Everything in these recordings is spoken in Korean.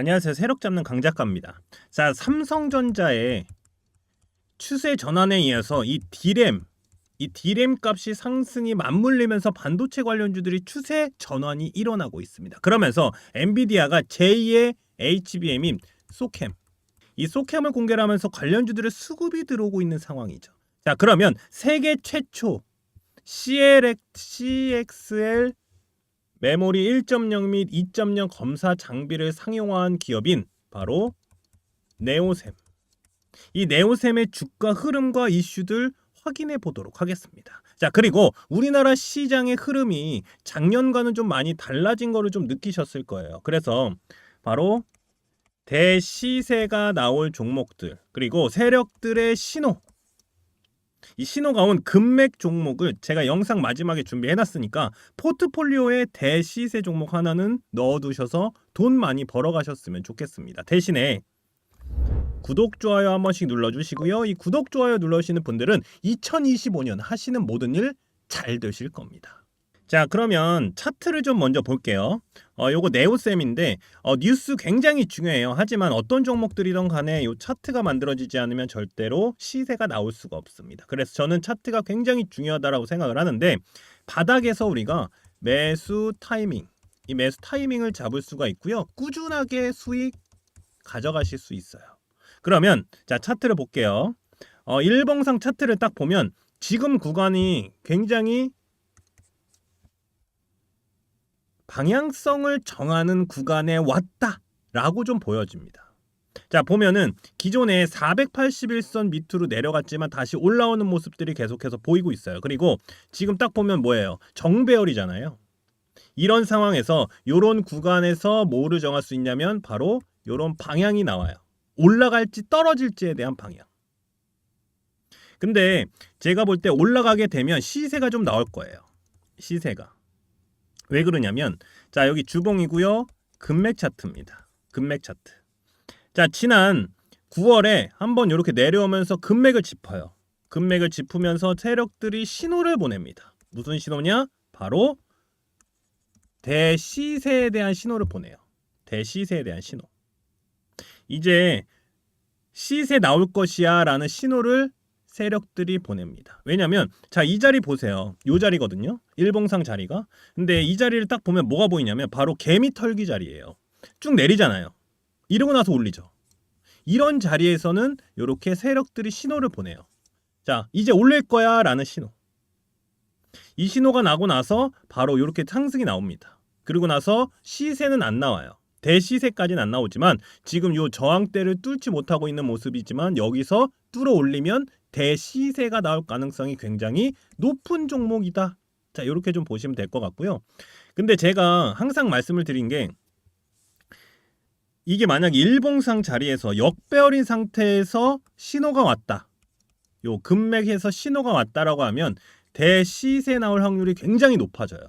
안녕하세요. 세력 잡는 강 작가입니다. 자, 삼성전자의 추세 전환에 의해서 이 D램, 이 D램 값이 상승이 맞물리면서 반도체 관련주들이 추세 전환이 일어나고 있습니다. 그러면서 엔비디아가 제2의 HBM인 소캠, 이 소캠을 공개를 하면서 관련주들의 수급이 들어오고 있는 상황이죠. 자, 그러면 세계 최초 CXL 메모리 1.0 및 2.0 검사 장비를 상용화한 기업인 바로 네오셈. 이 네오셈의 주가 흐름과 이슈들 확인해 보도록 하겠습니다. 자, 그리고 우리나라 시장의 흐름이 작년과는 좀 많이 달라진 거를 좀 느끼셨을 거예요. 그래서 바로 대시세가 나올 종목들, 그리고 세력들의 신호, 이 신호가 온 금맥 종목을 제가 영상 마지막에 준비해 놨으니까 포트폴리오에 대시세 종목 하나는 넣어두셔서 돈 많이 벌어가셨으면 좋겠습니다. 대신에 구독, 좋아요 한 번씩 눌러주시고요. 이 구독, 좋아요 눌러주시는 분들은 2025년 하시는 모든 일 잘 되실 겁니다. 자 그러면 차트를 좀 먼저 볼게요. 어 요거 네오셈인데 어, 뉴스 굉장히 중요해요. 하지만 어떤 종목들이든 간에 요 차트가 만들어지지 않으면 절대로 시세가 나올 수가 없습니다. 그래서 저는 차트가 굉장히 중요하다라고 생각을 하는데 바닥에서 우리가 매수 타이밍 이 매수 타이밍을 잡을 수가 있고요. 꾸준하게 수익 가져가실 수 있어요. 그러면 자 차트를 볼게요. 어, 일봉상 차트를 딱 보면 지금 구간이 굉장히 방향성을 정하는 구간에 왔다라고 좀 보여집니다. 자 보면은 기존에 481선 밑으로 내려갔지만 다시 올라오는 모습들이 계속해서 보이고 있어요. 그리고 지금 딱 보면 뭐예요? 정배열이잖아요. 이런 상황에서 이런 구간에서 뭐를 정할 수 있냐면 바로 이런 방향이 나와요. 올라갈지 떨어질지에 대한 방향. 근데 제가 볼 때 올라가게 되면 시세가 좀 나올 거예요. 시세가. 왜 그러냐면 자 여기 주봉이고요. 금맥 차트입니다. 금맥 차트. 자 지난 9월에 한번 이렇게 내려오면서 금맥을 짚어요. 금맥을 짚으면서 세력들이 신호를 보냅니다. 무슨 신호냐? 바로 대시세에 대한 신호를 보내요. 대시세에 대한 신호. 이제 시세 나올 것이야 라는 신호를 세력들이 보냅니다. 왜냐면 자 이 자리 보세요. 요 자리거든요. 일봉상 자리가. 근데 이 자리를 딱 보면 뭐가 보이냐면 바로 개미 털기 자리예요. 쭉 내리잖아요. 이러고 나서 올리죠. 이런 자리에서는 이렇게 세력들이 신호를 보내요. 자 이제 올릴 거야 라는 신호. 이 신호가 나고 나서 바로 이렇게 상승이 나옵니다. 그리고 나서 시세는 안 나와요. 대시세까지는 안 나오지만 지금 요 저항대를 뚫지 못하고 있는 모습이지만 여기서 뚫어 올리면 대시세가 나올 가능성이 굉장히 높은 종목이다. 자, 이렇게 좀 보시면 될 것 같고요. 근데 제가 항상 말씀을 드린 게 이게 만약 일봉상 자리에서 역배열인 상태에서 신호가 왔다. 요 금맥에서 신호가 왔다라고 하면 대시세 나올 확률이 굉장히 높아져요.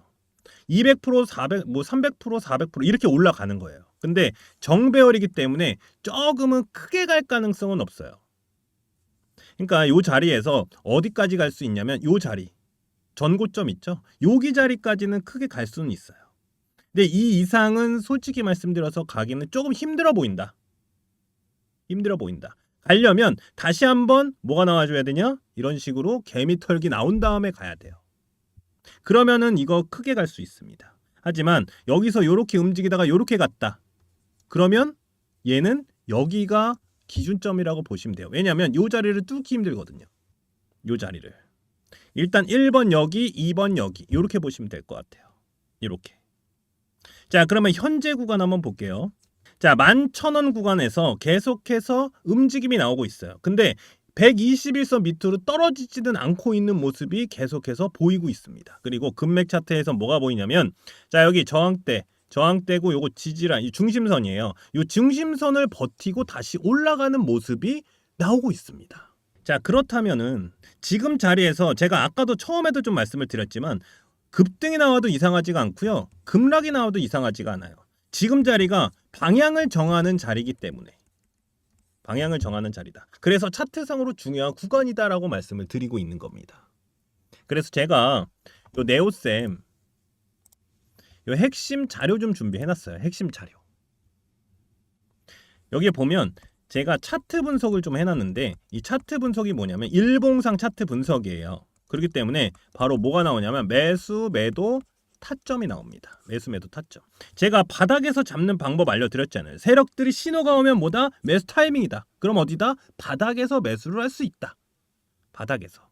200% 400, 뭐 300%, 400% 이렇게 올라가는 거예요. 근데 정배열이기 때문에 조금은 크게 갈 가능성은 없어요. 그러니까 요 자리에서 어디까지 갈 수 있냐면 요 자리 전고점 있죠. 여기 자리까지는 크게 갈 수는 있어요. 근데 이 이상은 솔직히 말씀드려서 가기는 조금 힘들어 보인다. 힘들어 보인다. 가려면 다시 한번 뭐가 나와줘야 되냐? 이런 식으로 개미 털기 나온 다음에 가야 돼요. 그러면은 이거 크게 갈 수 있습니다. 하지만 여기서 이렇게 움직이다가 이렇게 갔다. 그러면 얘는 여기가 기준점이라고 보시면 돼요. 왜냐하면 이 자리를 뚫기 힘들거든요. 이 자리를. 일단 1번 여기, 2번 여기 이렇게 보시면 될 것 같아요. 이렇게. 자 그러면 현재 구간 한번 볼게요. 자 11,000원 구간에서 계속해서 움직임이 나오고 있어요. 근데 121선 밑으로 떨어지지는 않고 있는 모습이 계속해서 보이고 있습니다. 그리고 금맥 차트에서 뭐가 보이냐면 자 여기 저항대 저항대고 요거 지지란 이 중심선이에요. 이 중심선을 버티고 다시 올라가는 모습이 나오고 있습니다. 자 그렇다면은 지금 자리에서 제가 아까도 처음에도 좀 말씀을 드렸지만 급등이 나와도 이상하지가 않고요. 급락이 나와도 이상하지가 않아요. 지금 자리가 방향을 정하는 자리이기 때문에 방향을 정하는 자리다. 그래서 차트상으로 중요한 구간이다라고 말씀을 드리고 있는 겁니다. 그래서 제가 요 네오쌤 요 핵심 자료 좀 준비해 놨어요. 핵심 자료. 여기에 보면 제가 차트 분석을 좀 해놨는데 이 차트 분석이 뭐냐면 일봉상 차트 분석이에요. 그렇기 때문에 바로 뭐가 나오냐면 매수, 매도, 타점이 나옵니다. 매수, 매도, 타점. 제가 바닥에서 잡는 방법 알려드렸잖아요. 세력들이 신호가 오면 뭐다? 매수 타이밍이다. 그럼 어디다? 바닥에서 매수를 할 수 있다. 바닥에서.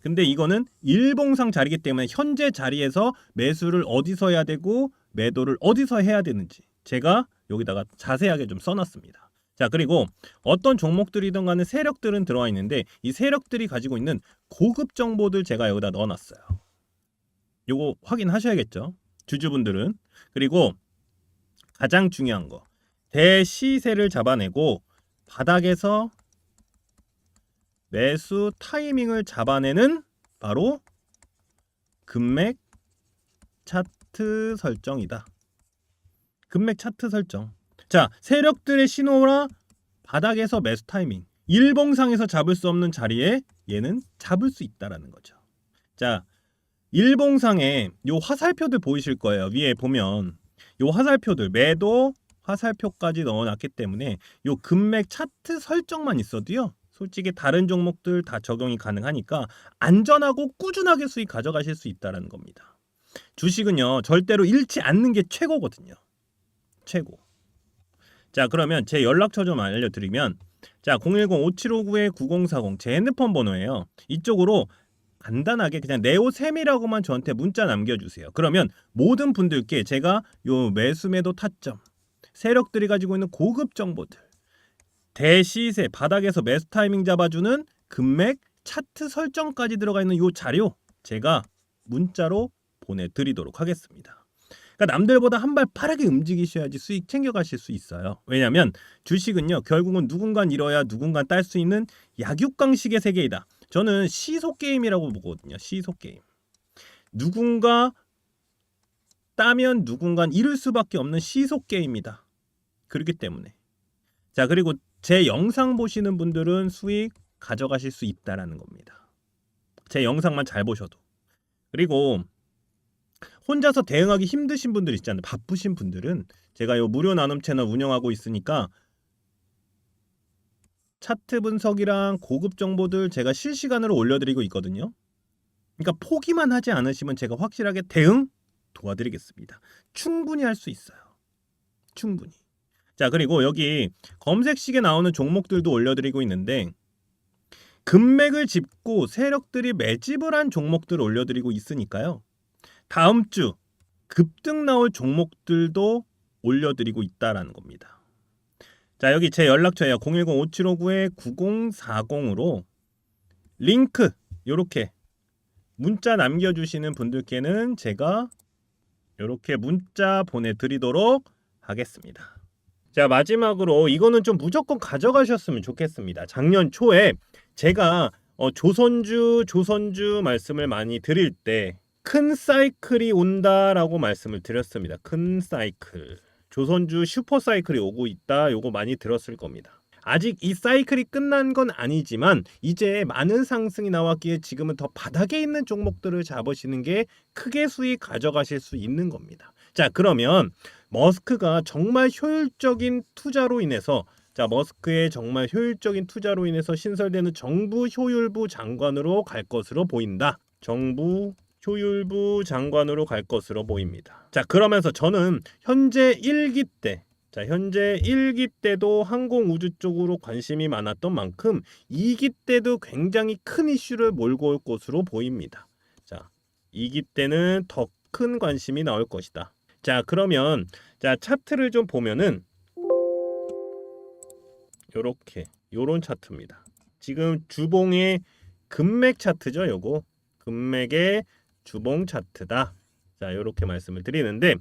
근데 이거는 일봉상 자리이기 때문에 현재 자리에서 매수를 어디서 해야 되고 매도를 어디서 해야 되는지 제가 여기다가 자세하게 좀 써놨습니다. 자 그리고 어떤 종목들이든 간에 세력들은 들어와 있는데 이 세력들이 가지고 있는 고급 정보들 제가 여기다 넣어놨어요. 요거 확인하셔야겠죠. 주주분들은 그리고 가장 중요한 거 대시세를 잡아내고 바닥에서 매수 타이밍을 잡아내는 바로 금맥 차트 설정이다. 금맥 차트 설정. 자, 세력들의 신호라 바닥에서 매수 타이밍. 일봉상에서 잡을 수 없는 자리에 얘는 잡을 수 있다라는 거죠. 자, 일봉상에 요 화살표들 보이실 거예요. 위에 보면 요 화살표들 매도 화살표까지 넣어놨기 때문에 요 금맥 차트 설정만 있어도요. 솔직히 다른 종목들 다 적용이 가능하니까 안전하고 꾸준하게 수익 가져가실 수 있다라는 겁니다. 주식은요 절대로 잃지 않는 게 최고거든요. 최고. 자 그러면 제 연락처 좀 알려드리면 자 010-5759-9040 제 핸드폰 번호예요. 이쪽으로 간단하게 그냥 네오셈이라고만 저한테 문자 남겨주세요. 그러면 모든 분들께 제가 요 매수매도 타점 세력들이 가지고 있는 고급 정보들 대시세 바닥에서 매수 타이밍 잡아주는 금맥 차트 설정까지 들어가 있는 요 자료 제가 문자로 보내드리도록 하겠습니다. 그러니까 남들보다 한 발 빠르게 움직이셔야지 수익 챙겨가실 수 있어요. 왜냐하면 주식은요 결국은 누군간 잃어야 누군간 딸 수 있는 약육강식의 세계이다. 저는 시소 게임이라고 보거든요. 시소 게임. 누군가 따면 누군간 잃을 수밖에 없는 시소 게임이다. 그렇기 때문에 자 그리고 제 영상 보시는 분들은 수익 가져가실 수 있다라는 겁니다. 제 영상만 잘 보셔도 그리고 혼자서 대응하기 힘드신 분들 있잖아요. 바쁘신 분들은 제가 요 무료 나눔 채널 운영하고 있으니까 차트 분석이랑 고급 정보들 제가 실시간으로 올려드리고 있거든요. 그러니까 포기만 하지 않으시면 제가 확실하게 대응 도와드리겠습니다. 충분히 할 수 있어요. 충분히. 자 그리고 여기 검색식에 나오는 종목들도 올려드리고 있는데 금맥을 짚고 세력들이 매집을 한 종목들 올려드리고 있으니까요. 다음 주 급등 나올 종목들도 올려드리고 있다라는 겁니다. 자 여기 제 연락처예요. 010-5759-9040으로 링크 요렇게 문자 남겨주시는 분들께는 제가 요렇게 문자 보내드리도록 하겠습니다. 자 마지막으로 이거는 좀 무조건 가져가셨으면 좋겠습니다. 작년 초에 제가 어, 조선주 조선주 말씀을 많이 드릴 때 큰 사이클이 온다라고 말씀을 드렸습니다. 큰 사이클. 조선주 슈퍼 사이클이 오고 있다. 요거 많이 들었을 겁니다. 아직 이 사이클이 끝난 건 아니지만 이제 많은 상승이 나왔기에 지금은 더 바닥에 있는 종목들을 잡으시는 게 크게 수익 가져가실 수 있는 겁니다. 자, 그러면 머스크가 정말 효율적인 투자로 인해서 자, 머스크의 정말 효율적인 투자로 인해서 신설되는 정부 효율부 장관으로 갈 것으로 보인다. 정부 효율부 장관으로 갈 것으로 보입니다. 자, 그러면서 저는 현재 1기 때 자, 현재 1기 때도 항공우주 쪽으로 관심이 많았던 만큼 2기 때도 굉장히 큰 이슈를 몰고 올 것으로 보입니다. 자, 2기 때는 더 큰 관심이 나올 것이다. 자, 그러면 자, 차트를 좀 보면은 요렇게 요런 차트입니다. 지금 주봉의 금맥 차트죠, 요거. 금맥의 주봉 차트다. 자, 요렇게 말씀을 드리는데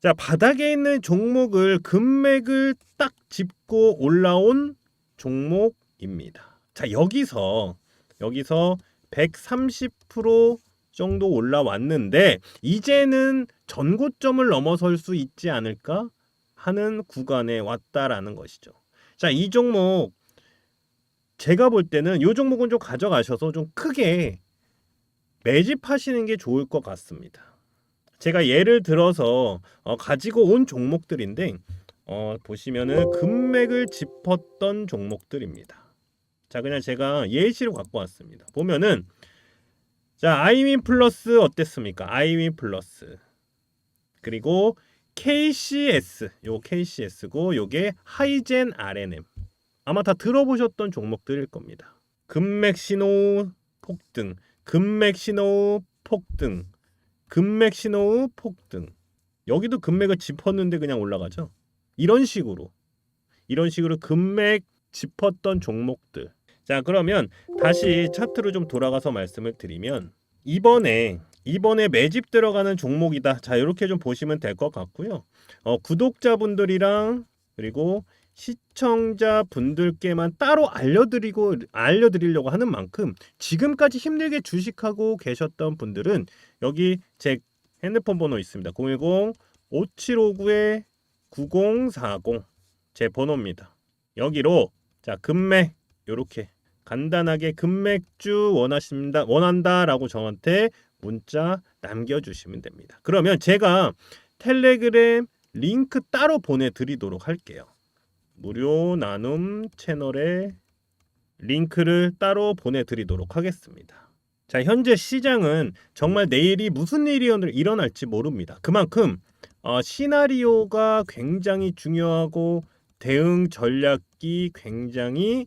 자, 바닥에 있는 종목을 금맥을 딱 짚고 올라온 종목입니다. 자, 여기서 여기서 130% 정도 올라왔는데 이제는 전고점을 넘어설 수 있지 않을까 하는 구간에 왔다라는 것이죠. 자, 이 종목 제가 볼 때는 이 종목은 좀 가져가셔서 좀 크게 매집하시는 게 좋을 것 같습니다. 제가 예를 들어서 어, 가지고 온 종목들인데 어, 보시면은 금맥을 짚었던 종목들입니다. 자, 그냥 제가 예시로 갖고 왔습니다. 보면은 자, 아이윈 플러스 어땠습니까? 아이윈 플러스. 그리고 KCS. 요 KCS고 요게 하이젠 RNM. 아마 다 들어보셨던 종목들일 겁니다. 금맥 신호 폭등, 금맥 신호 폭등, 금맥 신호 폭등. 여기도 금맥을 짚었는데 그냥 올라가죠. 이런 식으로 이런 식으로 금맥 짚었던 종목들. 자, 그러면 다시 차트로 좀 돌아가서 말씀을 드리면 이번에 이번에 매집 들어가는 종목이다. 자, 이렇게 좀 보시면 될 것 같고요. 어, 구독자분들이랑 그리고 시청자 분들께만 따로 알려드리고 알려드리려고 하는 만큼 지금까지 힘들게 주식하고 계셨던 분들은 여기 제 핸드폰 번호 있습니다. 010 5759에 9040 제 번호입니다. 여기로 자 금맥 요렇게 간단하게 금맥주 원하십니다 원한다라고 저한테 문자 남겨주시면 됩니다. 그러면 제가 텔레그램 링크 따로 보내드리도록 할게요. 무료 나눔 채널에 링크를 따로 보내드리도록 하겠습니다. 자 현재 시장은 정말 내일이 무슨 일이 일어날지 모릅니다. 그만큼 어, 시나리오가 굉장히 중요하고 대응 전략이 굉장히